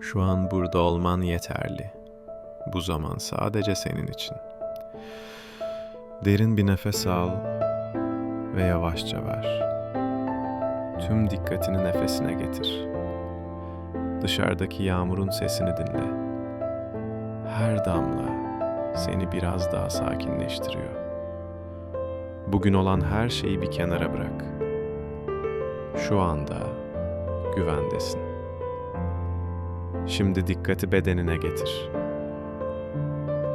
Şu an burada olman yeterli. Bu zaman sadece senin için. Derin bir nefes al ve yavaşça ver. Tüm dikkatini nefesine getir. Dışarıdaki yağmurun sesini dinle. Her damla seni biraz daha sakinleştiriyor. Bugün olan her şeyi bir kenara bırak. Şu anda güvendesin. Şimdi dikkati bedenine getir.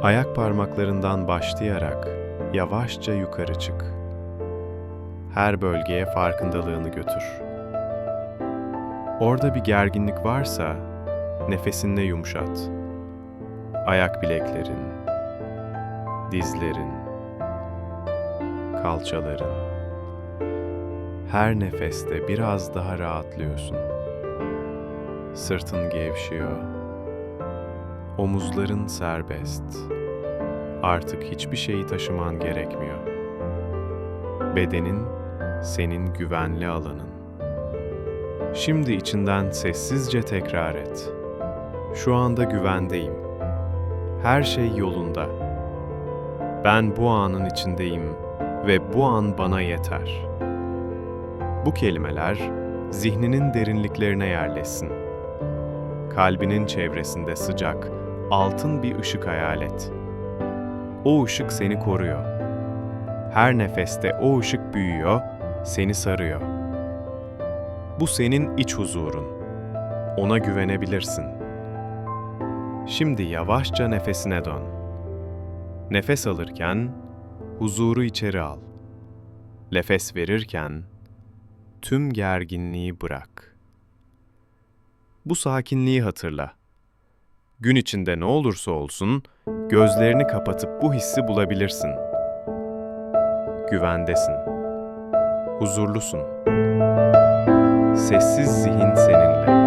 Ayak parmaklarından başlayarak yavaşça yukarı çık. Her bölgeye farkındalığını götür. Orada bir gerginlik varsa nefesinle yumuşat. Ayak bileklerin, dizlerin, kalçaların. Her nefeste biraz daha rahatlıyorsun. Sırtın gevşiyor. Omuzların serbest. Artık hiçbir şeyi taşıman gerekmiyor. Bedenin senin güvenli alanın. Şimdi içinden sessizce tekrar et. Şu anda güvendeyim. Her şey yolunda. Ben bu anın içindeyim ve bu an bana yeter. Bu kelimeler zihninin derinliklerine yerleşsin. Kalbinin çevresinde sıcak, altın bir ışık hayal et. O ışık seni koruyor. Her nefeste o ışık büyüyor, seni sarıyor. Bu senin iç huzurun. Ona güvenebilirsin. Şimdi yavaşça nefesine dön. Nefes alırken huzuru içeri al. Nefes verirken tüm gerginliği bırak. Bu sakinliği hatırla. Gün içinde ne olursa olsun gözlerini kapatıp bu hissi bulabilirsin. Güvendesin. Huzurlusun. Sessiz zihin seninle.